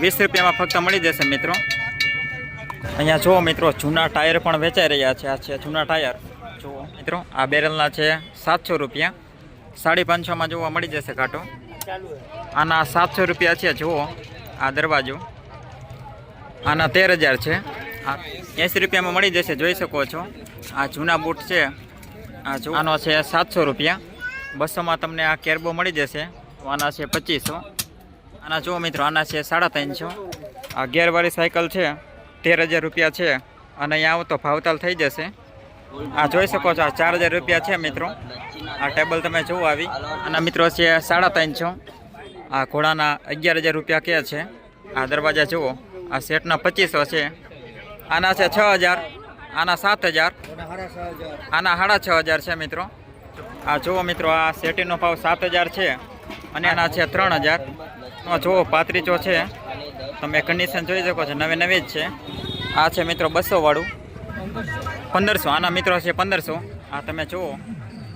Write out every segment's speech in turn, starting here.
વીસ રૂપિયામાં ફક્ત મળી જશે મિત્રો. અહીંયા જુઓ મિત્રો, જૂના ટાયર પણ વેચાઈ રહ્યા છે. આ છે જૂના ટાયર. જુઓ મિત્રો, આ બેરલના છે સાતસો રૂપિયા. સાડી પાંચસોમાં જોવા મળી જશે કાંટો. આના સાતસો રૂપિયા છે, જુઓ. આ દરવાજો. આના તેર હજાર છે. આ એંસી રૂપિયામાં મળી જશે, જોઈ શકો છો. આ જૂના બૂટ છે. આ આનો છે સાતસો રૂપિયા. બસોમાં તમને આ કેરબો મળી જશે. આના છે પચીસો. આના જુઓ મિત્રો, આના છે સાડા ત્રણસો. આ ગેરવાળી સાયકલ છે, તેર હજાર રૂપિયા છે, અને અહીંયા આવો તો ભાવતાલ થઈ જશે. આ જોઈ શકો છો, આ ચાર હજાર રૂપિયા છે મિત્રો. આ ટેબલ તમે જુઓ આવી. આના મિત્રો છે સાડા ત્રણસો. આ ઘોડાના અગિયાર હજાર રૂપિયા કે છે. આ દરવાજા જુઓ, આ સેટના પચીસો છે. આના છે છ હજાર, આના સાત હજાર, આના સાડા છ હજાર છે મિત્રો. આ જુઓ મિત્રો, આ સેટીનો ભાવ સાત હજાર છે, અને આના છે ત્રણ હજાર. જુઓ પાત્રીચો છે. તમે કન્ડિશન જોઈ શકો છો, નવે નવી જ છે. આ છે મિત્રો બસો વાળું. પંદરસો, આના મિત્રો છે પંદરસો. આ તમે જુઓ,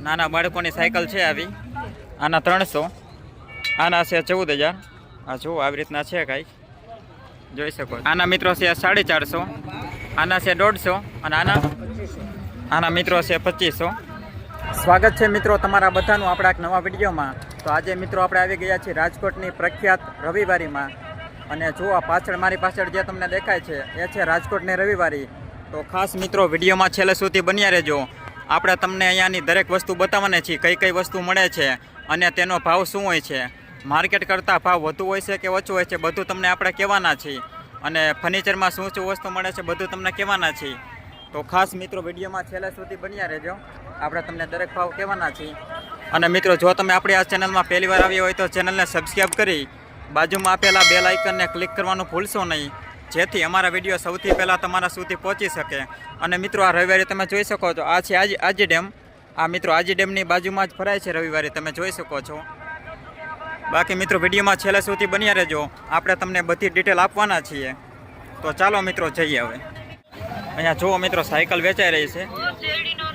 નાના બાળકોની સાયકલ છે આવી. આના ત્રણસો. આના છે ચૌદ હજાર. આ જુઓ, આવી રીતના છે કાંઈક જોઈ શકો આના મિત્રો છે સાડી ચારસો. આના છે દોઢસો. અને આના આના મિત્રો છે પચીસો. સ્વાગત છે મિત્રો તમારા બધાનું આપણા એક નવા વિડીયોમાં. તો આજે મિત્રો આપણે આવી ગયા છીએ રાજકોટની પ્રખ્યાત રવિવારીમાં. અને જો આ પાછળ મારી પાછળ જે તમને દેખાય છે, એ છે રાજકોટની રવિવારી. તો ખાસ મિત્રો વિડીયોમાં છેલ્લે સુધી બન્યા રહેજો. આપણે તમને અહીંયાની દરેક વસ્તુ બતાવવાના છીએ, કઈ કઈ વસ્તુ મળે છે અને તેનો ભાવ શું હોય છે. માર્કેટ કરતાં ભાવ વધુ હોય છે કે ઓછું હોય છે, બધું તમને આપણે કહેવાના છીએ. અને ફર્નિચરમાં શું શું વસ્તુ મળે છે, બધું તમને કહેવાના છીએ. તો ખાસ મિત્રો વિડીયોમાં છેલ્લે સુધી બન્યા રહેજો. આપણે તમને દરેક ભાવ કહેવાના છીએ. અને મિત્રો, જો તમે આપણી આ ચેનલમાં પહેલી વાર આવ્યા હોય તો ચેનલને સબસ્ક્રાઈબ કરી બાજુમાં આપેલા બે લાઇકનને ક્લિક કરવાનું ભૂલશો નહીં, જેથી અમારા વીડિયો સૌથી પહેલાં તમારા સુધી પહોંચી શકે. અને મિત્રો, આ રવિવારે તમે જોઈ શકો છો, આ છે આજ, આજી ડેમ. આ મિત્રો, આજી ડેમની બાજુમાં જ ફરાય છે રવિવારે, તમે જોઈ શકો છો. બાકી મિત્રો, વિડીયોમાં છેલ્લે સુધી બન્યા રહેજો. આપણે તમને બધી ડિટેલ આપવાના છીએ. તો ચાલો મિત્રો, જઈએ હવે. અહીંયા જુઓ મિત્રો, સાયકલ વેચાઈ રહી છે.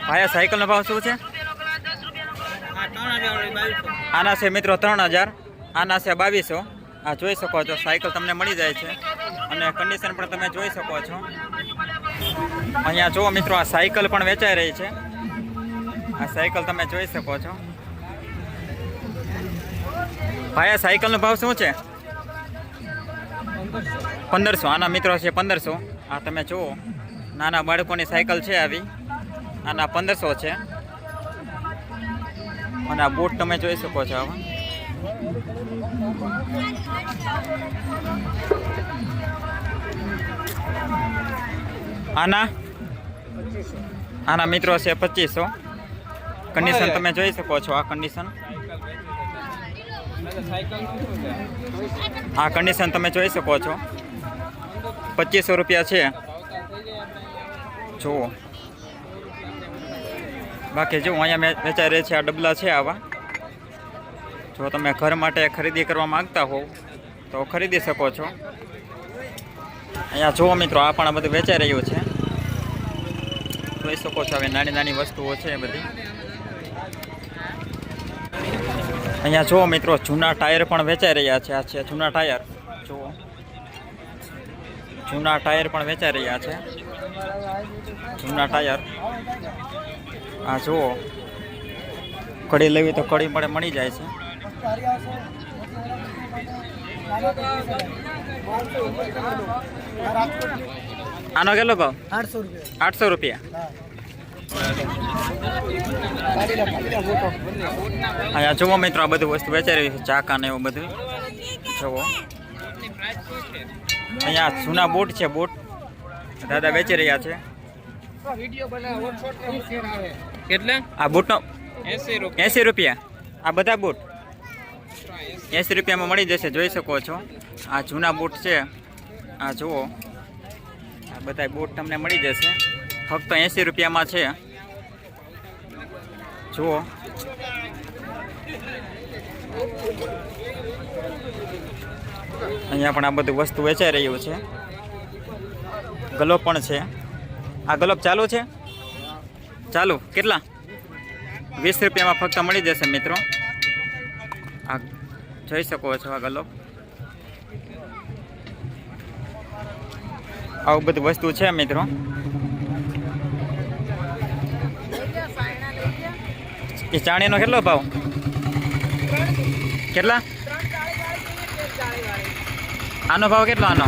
આ સાયકલનો ભાવ શું છે? આના છે મિત્રો ત્રણ હજાર, આના છે બાવીસો. આ જોઈ શકો છો, સાયકલ તમને મળી જાય છે. અને કન્ડિશન પણ તમે જોઈ શકો છો. અહીંયા જુઓ મિત્રો, આ સાયકલ પણ વેચાઈ રહી છે. આ સાયકલ તમે જોઈ શકો છો. ભાઈ, આ સાયકલનો ભાવ શું છે? પંદરસો. આના મિત્રો છે પંદરસો. આ તમે જુઓ. નાના બાળકોની સાયકલ છે આવી. આના પંદરસો છે. અને આ બૂટ તમે જોઈ શકો છો આવા આના? આના મિત્રો છે પચીસો. કન્ડિશન તમે જોઈ શકો છો આ કન્ડિશન આ કન્ડિશન તમે જોઈ શકો છો. પચીસો રૂપિયા છે. જુઓ. બાકી જો અહીંયા મેં વેચાઈ રહી છે, આ ડબલા છે આવા. જો તમે ઘર માટે ખરીદી કરવા માંગતા હોવ, તો ખરીદી શકો છો. અહીંયા જુઓ મિત્રો, આ પણ બધું વેચાઈ રહ્યું છે. જોઈ શકો છો, હવે નાની નાની વસ્તુઓ છે બધી. અહીંયા જુઓ મિત્રો, જૂના ટાયર પણ વેચાઈ રહ્યા છે, આ છે જૂના ટાયર. જુઓ. જૂના ટાયર પણ વેચાઈ રહ્યા છે. જૂના ટાયર. આ જુઓ. કડી લેવી તો કડી મળે, મળી જાય છે. આનો કેટલો ભાવ? આઠસો રૂપિયા. અહીંયા જુઓ મિત્રો, આ બધું વસ્તુ વેચાઈ રહી છે, ચાકા ને એવું બધું. જુઓ. અહીંયા જૂના બૂટ છે, બૂટ. દાદા વેચી રહ્યા છે. કેટલા? આ બૂટનો એસી રૂપિયા. એંસી રૂપિયા. આ બધા બૂટ એંસી રૂપિયામાં મળી જશે જોઈ શકો છો. આ જૂના બૂટ છે. આ જુઓ. આ બધા બૂટ તમને મળી જશે. ફક્ત એંસી રૂપિયામાં છે. જુઓ. અહીંયા પણ આ બધું વસ્તુ વેચાઈ રહ્યું છે. ગલોબ પણ છે. આ ગલોબ ચાલુ છે? ચાલુ, કેટલા? વીસ રૂપિયામાં ફક્ત મળી જશે મિત્રો. આ જોઈ શકો છો આ ગલો. આવું બધું વસ્તુ છે મિત્રો. એ ચાણીનો કેટલો ભાવ? કેટલા? આનો ભાવ કેટલો આનો?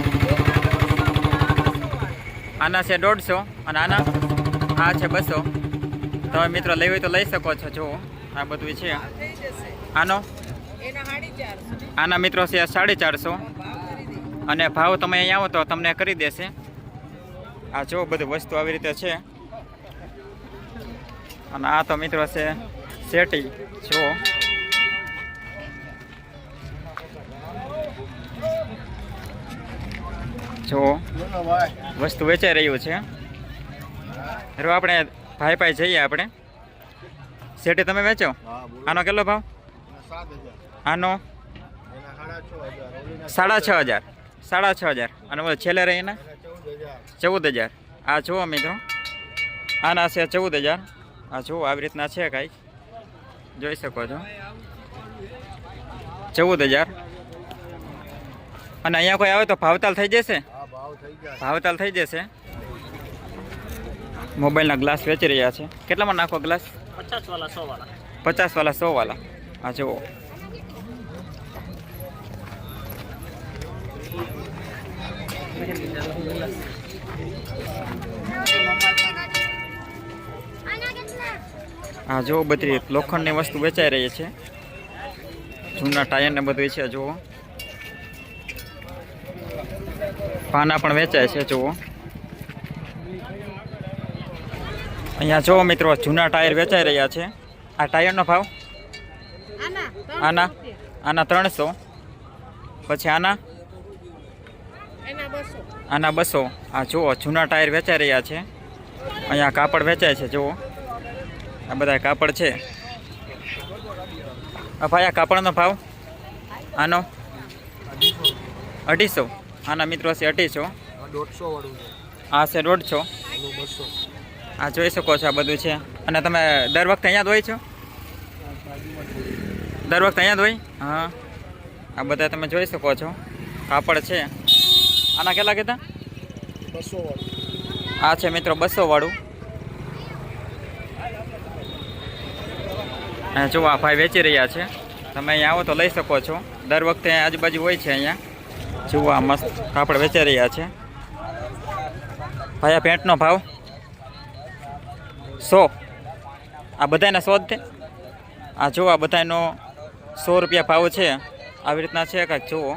આના છે દોઢસો અને આના, આ છે બસો. તમે મિત્રો લેવી તો લઈ શકો છો. જો, આ બધું છે. આનો? આના મિત્રો છે સાડી ચારસો. અને ભાવ તમે અહીંયા આવો તો તમને કરી દેશે. આ જો બધું વસ્તુ આવી રીતે છે. અને આ તો મિત્રો છે શેટી જો. જો. વસ્તુ વેચાઈ રહ્યું છે. આપણે ભાઈ ભાઈ જઈએ આપણે? શેઠે તમે વેચો? આનો કેટલો ભાવ? આનો? સાડા છ હજાર સાડા છ હજાર. અને છેલ્લે રહીને ચૌદ હજાર. આ જુઓ મિત્રો. આના છે ચૌદ હજાર. આ જુઓ આવી રીતના છે કાંઈક. જોઈ શકો છો. ચૌદ હજાર. અને અહીંયા કોઈ આવે તો ભાવતાલ થઈ જશે. ભાવતાલ થઈ જશે. મોબાઈલના ગ્લાસ વેચી રહ્યા છે. કેટલામાં નાખો ગ્લાસ? પચાસ વાળા સો વાળા પચાસ વાળા સો વાળા આ જુઓ. આ જુઓ બધી લોખંડની વસ્તુ વેચાઈ રહી છે. જૂના ટાયર ને બધું છે જુઓ. પાના પણ વેચાય છે જુઓ. અહીંયા જુઓ મિત્રો જૂના ટાયર વેચાઈ રહ્યા છે. આ ટાયરનો ભાવ? આના આના? ત્રણસો પછી આના? આના બસો. આ જુઓ જૂના ટાયર વેચાઈ રહ્યા છે. અહીંયા કાપડ વેચાય છે જુઓ. આ બધા કાપડ છે. આ ભાઈ આ કાપડનો ભાવ? આનો? અઢીસો. આના મિત્રો છે અઢીસો. આ છે. દોઢસો. આ જોઈ શકો છો આ બધું છે. અને તમે દર વખતે અહીંયા હોય છો? દર વખતે અહીંયા ધોઈ હા. આ બધા તમે જોઈ શકો છો. કાપડ છે. આના કેટલા કીધા? બસો આ છે મિત્રો બસો વાળું જો આ ભાઈ વેચી રહ્યા છે. તમે અહીંયા આવો તો લઈ શકો છો. દર વખતે આજુબાજુ હોય છે અહીંયા. જુઓ આ મસ્ત કાપડ વેચાઈ રહ્યા છે. ભાઈ, આ પેન્ટનો ભાવ? સો. આ બધાના સો જ તે? આ જુઓ આ બધાનો સો રૂપિયા ભાવ છે. આવી રીતના છે કાંઈક, જુઓ.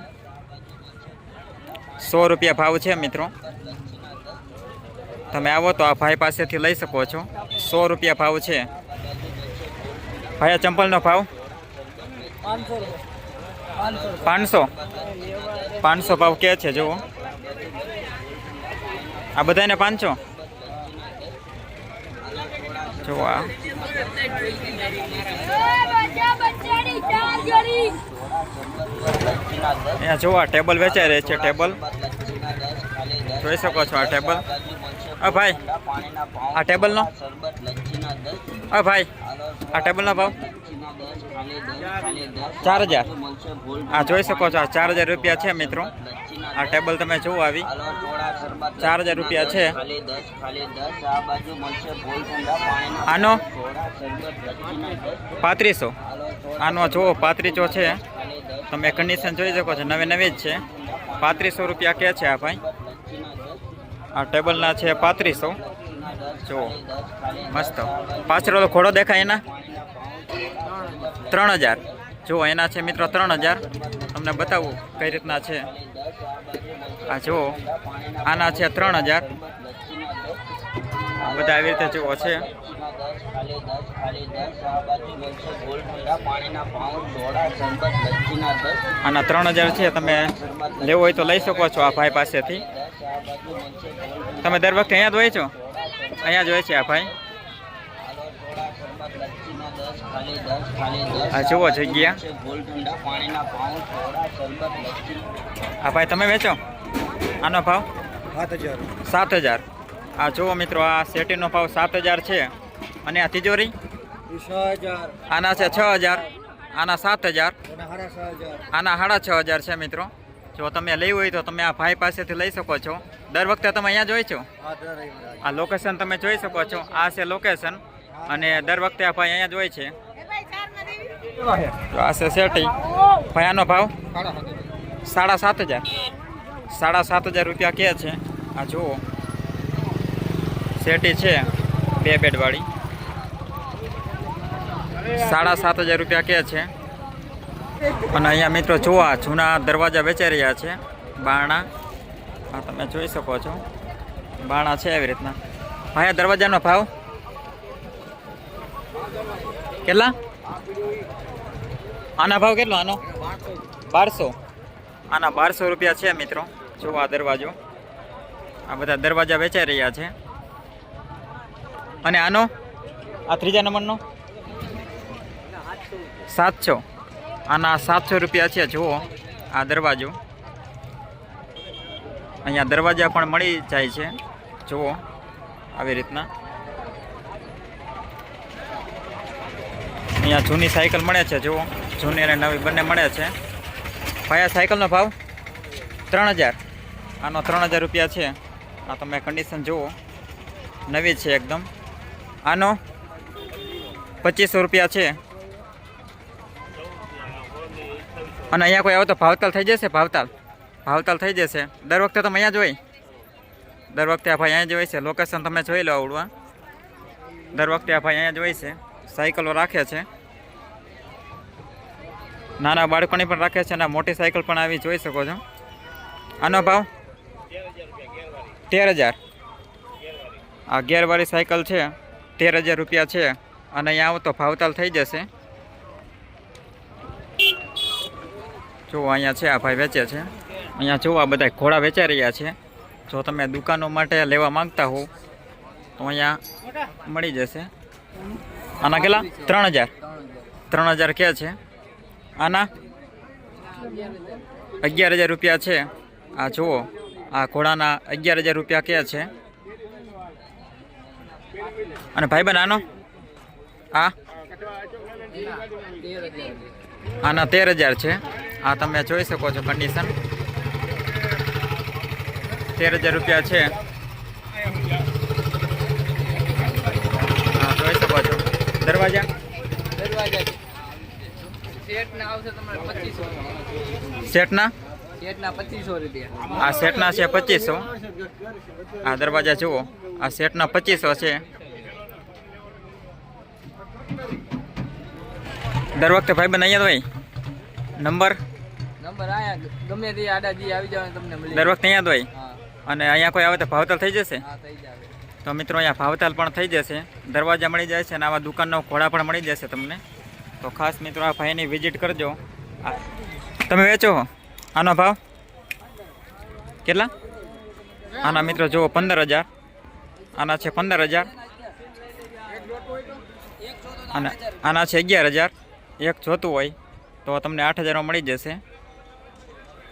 સો રૂપિયા ભાવ છે મિત્રો. તમે આવો તો આ ભાઈ પાસેથી લઈ શકો છો. સો રૂપિયા ભાવ છે. ભાઈ, આ ચંપલનો ભાવ? પાંચસો. પાંચસો ભાવ કે છે, જુઓ. આ બધાને પાંચસો? આ અહીંયા જોવા ટેબલ વેચાઈ રહે છે ટેબલ. જોઈ શકો છો આ ટેબલ. અ, ભાઈ. આ ટેબલનો? અ, ભાઈ. આ ટેબલનો ભાવ? ચાર હજાર. આ જોઈ શકો છો. આ ચાર હજાર રૂપિયા છે, મિત્રો. આ ટેબલ તમે જુઓ આવી. ચાર હજાર રૂપિયા છે. આનો? પાંત્રીસો. આનો જુઓ પાંત્રીસો છે. તમે કન્ડિશન જોઈ શકો છો. નવે નવી જ છે. પાંત્રીસો રૂપિયા કે છે આ, ભાઈ? આ ટેબલના છે પાંત્રીસો. જુઓ, મસ્ત. પાછળ ઘોડો દેખાય એના? ત્રણ હજાર. જુઓ, એના છે મિત્રો ત્રણ હજાર. તમને બતાવું કઈ રીતના છે. આ જુઓ, આના છે ત્રણ હજાર. બધા આવી રીતે જુઓ છે. આના ત્રણ હજાર છે, તમે લેવો હોય તો લઈ શકો છો આ ભાઈ પાસેથી. તમે દર વખતે અહીંયા હોય છો? અહીંયા જ હોય છે આ ભાઈ? આ જુઓ જગ્યા. આ ભાઈ તમે વેચો? આનો ભાવ? સાત હજાર. આ જુઓ મિત્રો આ શેટીનો ભાવ સાત હજાર છે. અને આ તિજોરી? આના છે છ હજાર. આના સાત હજાર. આના સાડા છ હજાર છે મિત્રો. જો તમે લેવું હોય તો તમે આ ભાઈ પાસેથી લઈ શકો છો. દર વખતે તમે અહીંયા જોઈ છો? આ લોકેશન તમે જોઈ શકો છો. આ છે લોકેશન અને દર વખતે આ ભાઈ અહીંયા જોઈ છે. તો આ છે શેટી ભાઈ આનો ભાવ? સાડા સાત હજાર. સાડા સાત હજાર રૂપિયા કે છે. આ જુઓ. શેટી છે. બે બેડવાળી સાડા સાત હજાર રૂપિયા કે છે. અને અહીંયા મિત્રો જુઓ જૂના દરવાજા વેચાઈ રહ્યા છે, બારણા. આ તમે જોઈ શકો છો. બારણા છે એવી રીતના. ભાઈ આ દરવાજાનો ભાવ? કેટલા? આના ભાવ કેટલો આનો? બારસો. આના બારસો રૂપિયા છે મિત્રો. જુઓ આ દરવાજો. આ બધા દરવાજા વેચાઈ રહ્યા છે. અને આનો? આ ત્રીજા નંબરનો? સાતસો. આના સાતસો રૂપિયા છે, જુઓ. આ દરવાજો. અહીંયા દરવાજા પણ મળી જાય છે, જુઓ. આવી રીતના. અહીંયા જૂની સાયકલ મળે છે, જુઓ. જૂની અને નવી બંને મળે છે. ભાઈ, આ સાયકલનો ભાવ? ત્રણ હજાર. આનો ત્રણ હજાર રૂપિયા છે. આ તમે કન્ડિશન જુઓ. નવી છે એકદમ. આનો પચીસો રૂપિયા છે. અને અહીંયા કોઈ આવે તો ભાવતાલ થઈ જશે, ભાવતાલ. ભાવતાલ થઈ જશે. દર વખતે તમે અહીંયા જોઈ દર વખતે આ ભાઈ અહીંયા જોઈ છે. લોકેશન તમે જોઈ લો આવડવા દર વખતે આ ભાઈ અહીંયા જોઈ છે. સાયકલો રાખે છે. નાના બાળકોની પણ રાખે છે અને મોટી સાયકલ પણ આવી જોઈ શકો છો. આનો ભાવ? તેર હજાર. આ ગેરવાળી સાયકલ છે. તેર હજાર રૂપિયા છે. અને અહીંયા આવો તો ભાવતાલ થઈ જશે. જુઓ અહીંયા છે, આ ભાઈ વેચે છે. અહીંયા જુઓ આ બધા ઘોડા વેચાઈ રહ્યા છે. જો તમે દુકાનો માટે લેવા માંગતા હો, તો અહીંયા મળી જશે. આના કેટલા? ત્રણ હજાર. ત્રણ હજાર કે છે? આના? અગિયાર હજાર રૂપિયા છે. આ જુઓ, આ ઘોડાના અગિયાર હજાર રૂપિયા કે છે. અને ભાઈ બન આનો? આ? આના તેર હજાર છે. આ તમે જોઈ શકો છો કન્ડિશન તેર હજાર રૂપિયા છે. હા જોઈ શકો છો. દરવાજા? સેટના આ સેટના છે પચીસો. આ દરવાજા જુઓ. આ સેટના પચીસો છે. દર વખતે ભાઈબંધ અહીંયા જ હોય. નંબર? નંબર આયા ગમે તે આડાજી આવી જાવ તમને મળી દર વખતે અહીંયા જ હોય? અને અહીંયા કોઈ આવે તો ભાવતાલ થઈ જશે? હા થઈ જાવે. તો મિત્રો અહીંયા ભાવતાલ પણ થઈ જશે. દરવાજા મળી જાય છે અને આવા દુકાનનો ઘોડા પણ મળી જશે તમને. તો ખાસ મિત્રો આ ભાઈની વિઝિટ કરજો. તમે વેચો આનો ભાવ? કેટલા? આના મિત્રો જુઓ પંદર હજાર આના છે પંદર હજાર અને આના છે અગિયાર હજાર એક જોતું હોય તો તમને આઠ હજારમાં મળી જશે.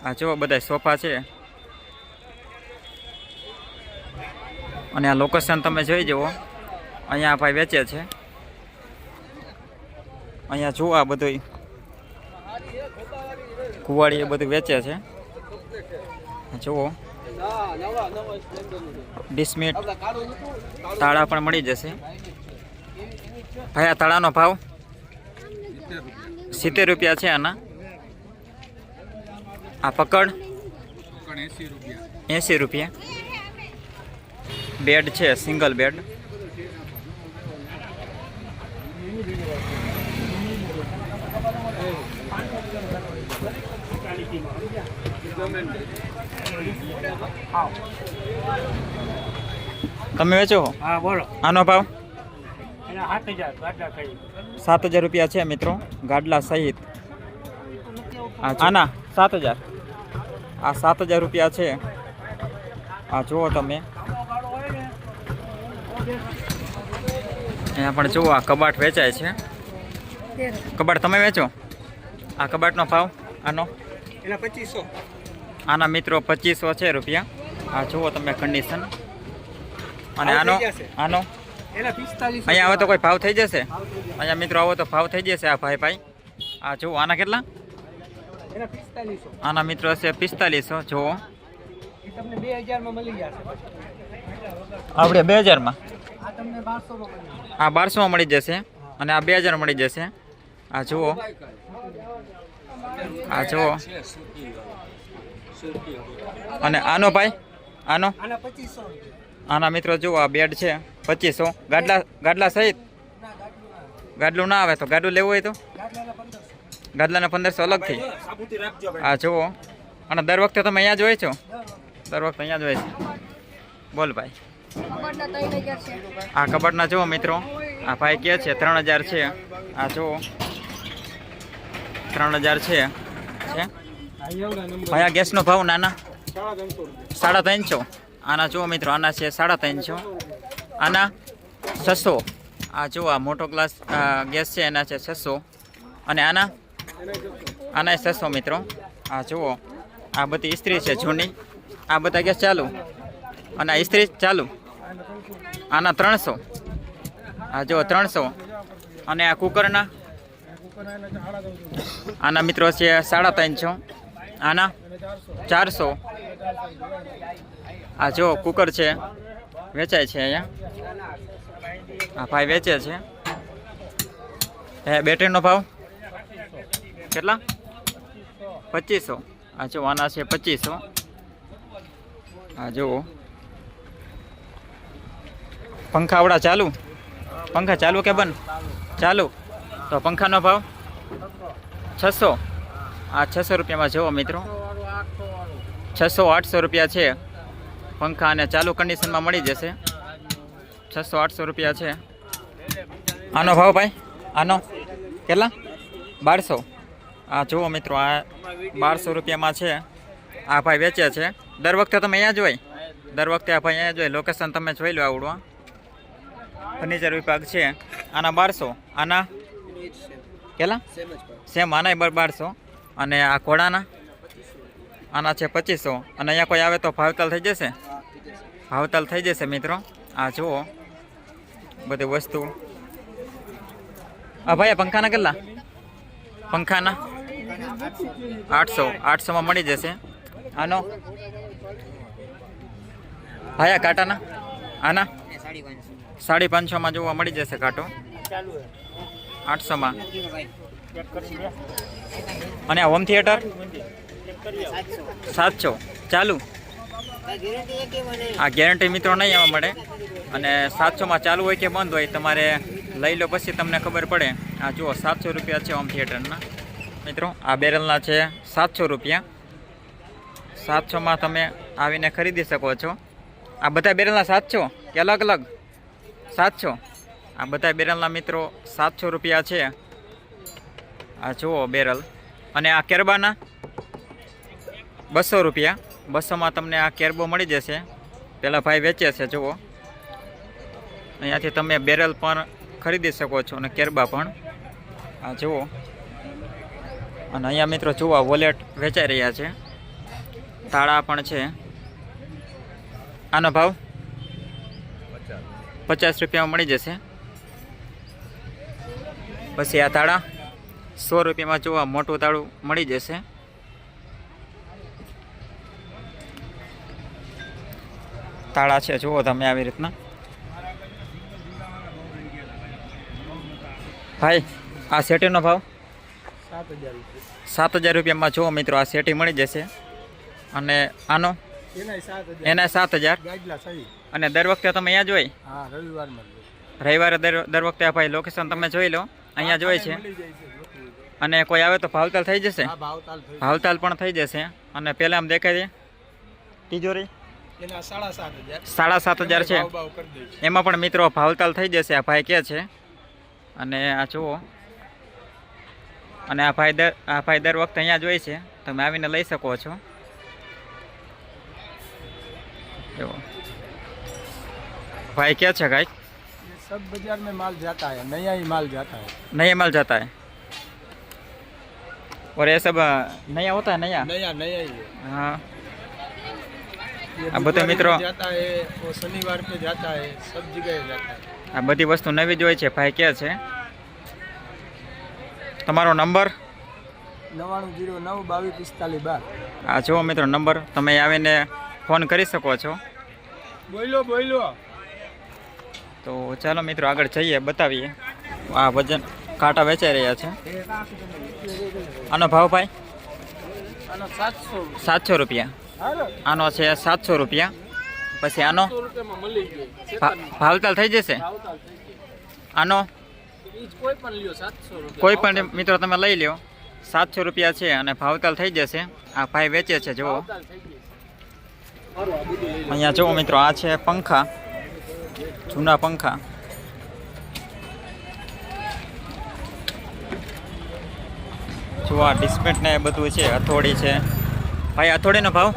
આ જુઓ બધા સોફા છે. અને આ લોકેશન તમે જોઈ જુઓ. અહીંયા ભાઈ વેચે છે. અહીંયા જુઓ આ બધું કુવાડી એ બધું વેચે છે. જુઓ. ડિસ્મિટ તાળા પણ મળી જશે. ભાઈ, આ તાળાનો ભાવ? સિત્તેર રૂપિયા છે આના. આ પકડ. એંસી રૂપિયા. બેડ છે સિંગલ બેડ. તમે વેચો? છો? હા બોલો. આનો ભાવ? સાત હજાર રૂપિયા છે મિત્રો ગાડલા સહિત. આના સાત હજાર. આ સાત હજાર રૂપિયા છે. આ જુઓ તમે. અહીંયા પણ જુઓ આ કબાટ વેચાય છે. કબાટ તમે વેચો? આ કબાટનો ભાવ? આનો? એના પચીસો. આના મિત્રો પચીસો છે રૂપિયા. આ જુઓ તમે કન્ડિશન અને આનો? આનો? અહીંયા આવે તો કોઈ ભાવ થઈ જશે? અહીંયા મિત્રો આવો તો ભાવ થઈ જશે આ ભાઈ ભાઈ. આ જુઓ આના કેટલા? આના મિત્રો છે પિસ્તાલીસો જુઓ. આપણે બે હજારમાં? આ તમને બારસોમાં મળી જશે. અને આ બે હજાર મળી જશે. આ જુઓ. આ જુઓ. અને આનો ભાઈ? આનો? આના મિત્રો જુઓ આ બેડ છે પચીસો. ગાડલા ગાડલા સહિત? ગાડલું ના આવે. તો ગાડલું લેવું હોય તો? ગાદલાના પંદરસો અલગથી આ જુઓ. અને દર વખતે તમે અહીંયા જ હોય છો? દર વખતે અહીંયા જ હોય છે. બોલ ભાઈ. આ કબાટના જુઓ મિત્રો. આ ભાઈ કે છે ત્રણ હજાર છે. આ જુઓ. ત્રણ હજાર છે? ભાઈ આ ગેસનો ભાવ નાના? સાડા ત્રણસો. આના જુઓ મિત્રો આના છે સાડા ત્રણસો. આના છસો. આ જુઓ આ મોટો ગ્લાસ આ ગેસ છે એના છે છસો. અને આના આના છસો મિત્રો. આ જુઓ, આ બધી ઇસ્ત્રી છે જૂની. આ બધા ગેસ ચાલુ? અને આ ઇસ્ત્રી ચાલુ. આના ત્રણસો. આ જુઓ, ત્રણસો. અને આ કુકરના. આના મિત્રો છે સાડા ત્રણસો. આના ચારસો. આ જો કુકર છે. વેચાય છે અહીંયા. આ ભાઈ વેચે છે. હે, બેટરીનો ભાવ? કેટલા? પચીસો. આ જો આના છે પચીસો. આ જુઓ. પંખા આવડા ચાલુ? પંખા ચાલુ કે બંધ? ચાલુ. તો પંખાનો ભાવ? છસો. આ છસો રૂપિયામાં જુઓ મિત્રો. છસો આઠસો રૂપિયા છે. પંખા અને ચાલુ કન્ડિશનમાં મળી જશે. છસો આઠસો રૂપિયા છે. આનો ભાવ ભાઈ? આનો? કેટલા? બારસો. આ જુઓ મિત્રો, આ બારસો રૂપિયામાં છે. આ ભાઈ વેચે છે. દર વખતે તમે અહીંયા જ હોય. દર વખતે આ ભાઈ અહીંયા જ હોય. લોકેશન તમે જોઈ લો આવડવા ફર્નિચર વિભાગ છે. આના બારસો. આના કેટલા? સેમ આના બર બારસો. અને આ ઘોડાના? આના છે પચીસો. અને અહીંયા કોઈ આવે તો ભાવતાલ થઈ જશે? ભાવતાલ થઈ જશે, મિત્રો. આ જુઓ. બધી વસ્તુ. આ ભાઈ પંખાના કેટલા? પંખાના? આઠસો, આઠસોમાં મળી જશે. આનો? ભાયા, કાંટાના? આના? સાડી પાંચસો સાડી પાંચસોમાં જોવા મળી જશે કાંટો. આઠસોમાં. અને હોમ થિયેટર. સાતસો. ચાલુ. આ ગેરંટી મિત્રો નહીં આવવા મળે. અને સાતસોમાં ચાલુ હોય કે બંધ હોય, તમારે લઈ લો પછી તમને ખબર પડે. આ જુઓ, સાતસો રૂપિયા છે હોમ થિયેટરના. મિત્રો, આ બેરલના છે સાતસો રૂપિયા. સાતસોમાં તમે આવીને ખરીદી શકો છો. આ બધા બેરલના સાતસો કે અલગ અલગ? સાતસો. આ બધા બેરલના મિત્રો સાતસો રૂપિયા છે. આ જુઓ બેરલ. અને આ કેરબાના બસો રૂપિયા. બસોમાં તમને આ કેરબો મળી જશે. પેલા ભાઈ વેચે છે, જુઓ. અહીંયાથી તમે બેરલ પણ ખરીદી શકો છો અને કેરબા પણ. આ જુઓ. અને અહીંયા મિત્રો જુઓ વોલેટ વેચાઈ રહ્યા છે. તાળા પણ છે. આનો ભાવ? પચાસ રૂપિયામાં મળી જશે. પછી આ તાળા સો રૂપિયામાં જોવા મોટું તાળું મળી જશે. તાળા છે, જુઓ તમે આવી રીતના. ભાઈ, આ સેટીનો ભાવ? સાત હજાર રૂપિયામાં જુઓ મિત્રો આ સેટી મળી જશે. અને આનો? એના સાત હજાર. અને દર વખતે તમે અહીંયા જ હોય? હા રવિવારે દર વખતે આ ભાઈ લોકેશન તમે જોઈ લો. અહીંયા જ હોય છે. અને કોઈ આવે તો ભાવતાલ થઈ જશે? ભાવતાલ પણ થઈ જશે. અને પેલા આમ દેખાય છે? તિજોરી? સાડા સાત હજાર. છે. એમાં પણ મિત્રો ભાવતાલ થઈ જશે. આ ભાઈ કે છે. અને આ જુઓ. અને આ ભાઈ દર આ ભાઈ દર વખતે અહીંયા જ હોય છે તમે આવીને લઈ શકો છો જુઓ भाई क्या अच्छा गाय ये सब बाजार में माल जाता है नया ही माल जाता है नया माल जाता है और ये सब अ, नया होता है नया नया नया ही है हाँ ये अब बताओ बुधवार मित्रों। पे जाता है वो शनिवार पे जाता है सब जगह जाता है આ બધી વસ્તુ નવી જ હોય છે ભાઈ કે છે તમારો નંબર? નવાણું જીરો નવ બાવીસ પિસ્તાલીસ બાર. આ જુઓ મિત્રો નંબર. તમે આવીને ફોન કરી શકો છો. બોલો બોલો તો ચાલો મિત્રો આગળ જઈએ બતાવીએ. આ વજન કાંટા વેચાઈ રહ્યા છે. આનો ભાવ ભાઈ? આનો સાતસો. સાતસો રૂપિયા. આનો છે સાતસો રૂપિયા. પછી આનો? ભાવતાલ થઈ જશે? આનો? કોઈ પણ મિત્રો તમે લઈ લ્યો. સાતસો રૂપિયા છે અને ભાવતાલ થઈ જશે. આ ભાઈ વેચે છે જુઓ. લો અહીંયા જુઓ મિત્રો આ છે પંખા. જૂના પંખા. જો આ ડિસ્પેન્ટ ને બધું છે હથોડી છે. ભાઈ હથોડીનો ભાવ?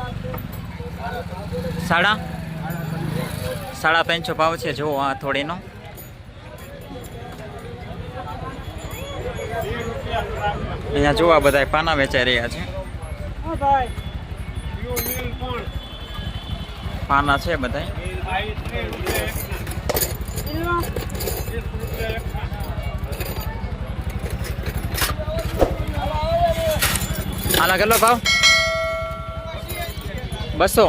સાડા? સાડા ત્રણસો ભાવ છે જુઓ આ હથોડીનો. અહીંયા જોવા બધા પાના વેચાઈ રહ્યા છે. પાના છે બધા આના કેટલો ભાવ? બસો.